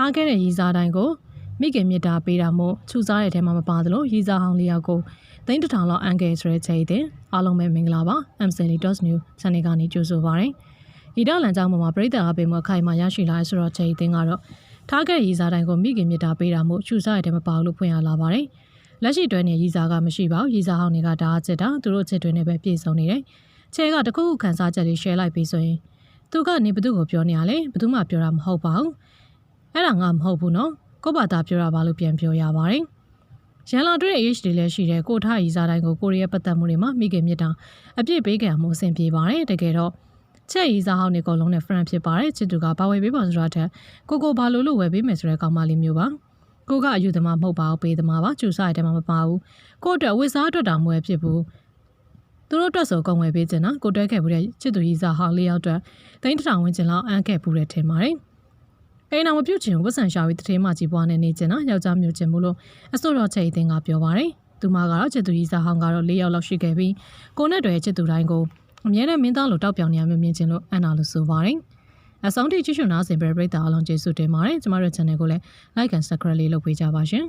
ထားခဲ့တဲ့ရီစာတိုင်းကိုမိခင်မြစ်တာပေးတာမို့ခြူစားတဲ့ထဲမှာမပါသလိုရီစာဟောင်းလေးယောက်ကိုသိန်းတစ်ထောင်လောက်အန်ကယ်ဆိုတဲ့ချိန်တင်အားလုံးပဲမင်္ဂလာပါ MCL.News ချန်နယ်ကနေကြိုဆိုပါရစေ။ဤတော့လန်ကြောင်းပေါ်မှာပြည်သက်အားပေးမှုအခိုင်အမာရရှိလာဆိုတော့ချိန်တင်ကတော့ထားခဲ့ရီစာတိုင်းကိုမိခင်မြစ်တာပေးတာမို့ခြူစားတဲ့ထဲမှာပါလို့ဖွင့်ရလာပါတယ်။လက်ရှိတွဲနေရီစာကမရှိပါဘူးရီစာဟောင်းတွေကဒါအချက်တာသူတို့အချက်တွေနဲ့ပဲပြည့်စုံနေတယ်။ချဲကတခုခုခန်းစားချက်လေး share လိုက်ပြီးဆိုရင်သူကနေဘသူ့ကိုပြောနေရလဲဘသူမှပြောတာမဟုတ်ပါဘူး။ အဲ့ဒါငါမဟုတ်ဘူးနော်။ကို့ဘာသာပြောတာပါလို့ပြန်ပြောရပါတယ်။ရန်လာတွေ့တဲ့ HD လည်းရှိတယ်ကိုထားရီစားတိုင်းကိုကိုရီးယားပတ်သက်မှုတွေမှာမိခင်မြစ်တာအပြည့်ပေးကံမှုအဆင်ပြေပါတယ်တကယ်တော့ချက်ရီစားဟောင်းတွေအကုန်လုံးနဲ့ friend ဖြစ်ပါတယ်ချစ်သူကဘာဝယ်ပေးပါဆိုတာထက်ကိုကိုဘာလို့လို့ဝယ်ပေးမယ်ဆိုတဲ့ကောင်မလေးမျိုးပါကိုကအယူသမားမဟုတ်ပါဘူးပေးသမားပါကျူစားရတဲ့မှာမပါဘူးကိုအတွက်ဝစ်စားအတွက်တောင်မွယ်ဖြစ်ဘူးသူတို့အတွက်ဆိုကုန်ဝယ်ပေးခြင်းနော်ကိုတွဲခဲ့ဘူးတဲ့ချစ်သူရီစားဟောင်းလေးယောက်အတွက်တိန်းတထောင်ဝန်းကျင်လောက်အန်းခဲ့ဘူးတဲ့ထင်ပါတယ် အိမ်အောင်မပြုတ်ချင်ဝတ်ဆန်ရှာပြီးတထေးမကြီးပွားနေနေကျင်နော်ယောက်ျားမျိုးချင်မှုလို့အစိုးရချေအင်းကပြောပါတယ်သူမကတော့ချစ်သူကြီးစားဟောင်းကတော့၄ယောက်လောက်ရှိခဲ့ပြီးကိုနဲ့တွဲချစ်သူတိုင်းကိုအမြဲတမ်းမင်းသားလိုတောက်ပြောင်နေရမျိုးမြင်ချင်လို့အန်နာလို့ဆိုပါတယ်အဆောင်တိချွချွနာစင်ပြရိတ်တာအလုံးကျေးဇူးတင်ပါတယ်ကျမတို့ channel ကိုလည်း like and subscribe လေးလုပ်ပေးကြပါရှင်